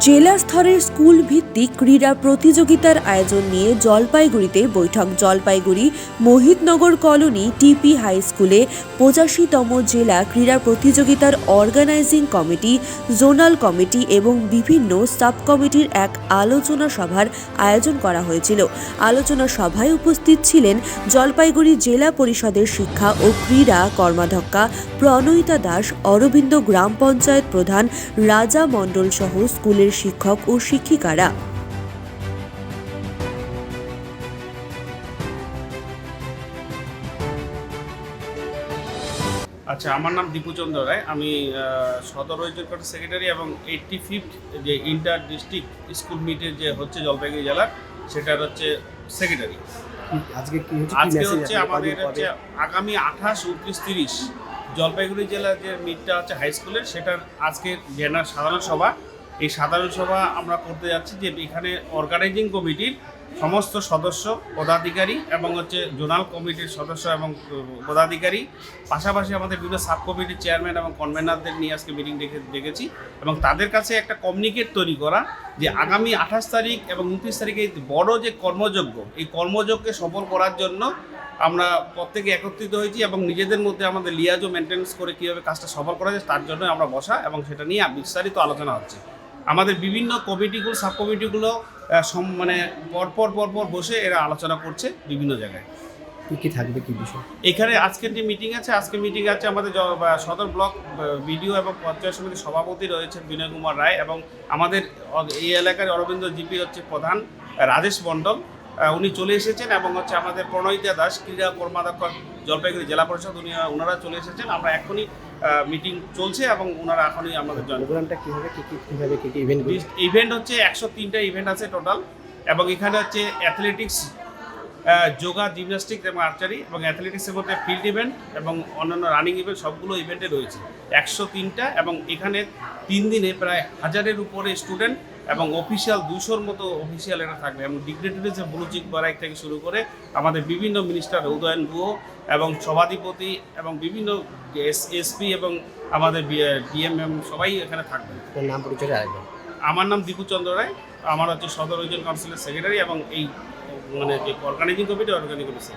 জেলা স্তরের স্কুল ভিত্তিক ক্রীড়া প্রতিযোগিতার আয়োজন নিয়ে জলপাইগুড়িতে বৈঠক। Jalpaiguri Mohitnagar colony T P স্কুলে পঁচাশিতম জেলা ক্রীড়া প্রতিযোগিতার অর্গানাইজিং কমিটি, জোনাল কমিটি এবং বিভিন্ন সাব কমিটির এক আলোচনা সভার আয়োজন করা হয়েছিল। আলোচনা সভায় উপস্থিত ছিলেন জলপাইগুড়ি জেলা পরিষদের শিক্ষা ও ক্রীড়া কর্মাধ্যক্ষা প্রণয়িতা দাস, অরবিন্দ গ্রাম পঞ্চায়েত প্রধান রাজা মণ্ডল সহ স্কুলের শিক্ষক ও শিক্ষিকারা। আচ্ছা আমার নাম দীপুচন্দ্র রায়। আমি সদর ঐক্যকর সেক্রেটারি এবং এইটটি ফিফথ যে ইন্টার ডিস্ট্রিক্ট স্কুল মিটের যে হচ্ছে জলপাইগুড়ি জেলার সেটার হচ্ছে সেক্রেটারি। আজকে কি আজকে হচ্ছে আমাদের হচ্ছে আগামী আঠাশ উনত্রিশ তিরিশ জলপাইগুড়ি জেলার যে মিটটা হচ্ছে হাই স্কুলের সেটার আজকে জেনার সাধারণ সভা এই সাধারণ সভা আমরা করতে যাচ্ছি যে এখানে অর্গানাইজিং কমিটির সমস্ত সদস্য, পদাধিকারী এবং হচ্ছে জোনাল কমিটির সদস্য এবং পদাধিকারী, পাশাপাশি আমাদের বিভিন্ন সাব কমিটির চেয়ারম্যান এবং কনভেনারদের নিয়ে আজকে মিটিং ডেকে ডেকেছি এবং তাদের কাছে একটা কমিউনিকেট তৈরি করা যে আগামী আঠাশ তারিখ এবং উনত্রিশ তারিখে বড় যে কর্মযজ্ঞ, এই কর্মযজ্ঞকে সফল করার জন্য আমরা প্রত্যেকে একত্রিত হয়েছি এবং নিজেদের মধ্যে আমাদের লিয়াজও মেনটেন্স করে কীভাবে কাজটা সফল করা যায় তার জন্য আমরা বসা এবং সেটা নিয়ে বিস্তারিত আলোচনা হচ্ছে। আমাদের বিভিন্ন কমিটিগুলো সাব কমিটিগুলো মানে পরপর পরপর বসে এরা আলোচনা করছে বিভিন্ন জায়গায়। কী কী থাকবে কী বিষয়? এখানে আজকের যে মিটিং আছে আজকে মিটিং আছে আমাদের সদর ব্লক বিডিও এবং পঞ্চায়েত সমিতির সভাপতি রয়েছেন বিনয় কুমার রায় এবং আমাদের এই এলাকার অরবিন্দ জিপি হচ্ছে প্রধান রাজেশ মণ্ডল। উনি চলে এসেছেন এবং হচ্ছে আমাদের প্রণয়িতা দাস ক্রীড়া কর্মাধ্যক্ষ জলপাইগুড়ি জেলা পরিষদ উনি ওনারা চলে এসেছেন। আমরা এখনই মিটিং চলছে এবং ওনারা এখনই আমাদের প্রোগ্রামটা কি হবে? কি কি কীভাবে কি কি ইভেন্ট ইভেন্ট হচ্ছে একশো তিনটা ইভেন্ট আছে টোটাল এবং এখানে হচ্ছে অ্যাথলেটিক্স যোগা জিমন্যাস্টিক এবং আর্চারি এবং অ্যাথলেটিক্সের মধ্যে ফিল্ড ইভেন্ট এবং অন্যান্য রানিং ইভেন্ট সবগুলো ইভেন্টে রয়েছে। একশো তিনটা এবং এখানে তিন দিনে প্রায় হাজারের উপরে স্টুডেন্ট এবং অফিসিয়াল দুশোর মতো অফিসিয়াল এটা থাকবে এবং ডিগ্রেটরিজে ব্লুচিক বারাইক থেকে শুরু করে আমাদের বিভিন্ন মিনিস্টার উদয়ন গুহ এবং সভাধিপতি এবং বিভিন্ন এস এসপি এবং আমাদের ডিএমএম সবাই এখানে থাকবে। আপনার নাম পরিচয় আমার নাম দীপুচন্দ্র রায় আমার হচ্ছে সদর রিজন কাউন্সিলের সেক্রেটারি এবং এই মানে যে অর্গানাইজিং কমিটি অর্গানাইজিং কমিটি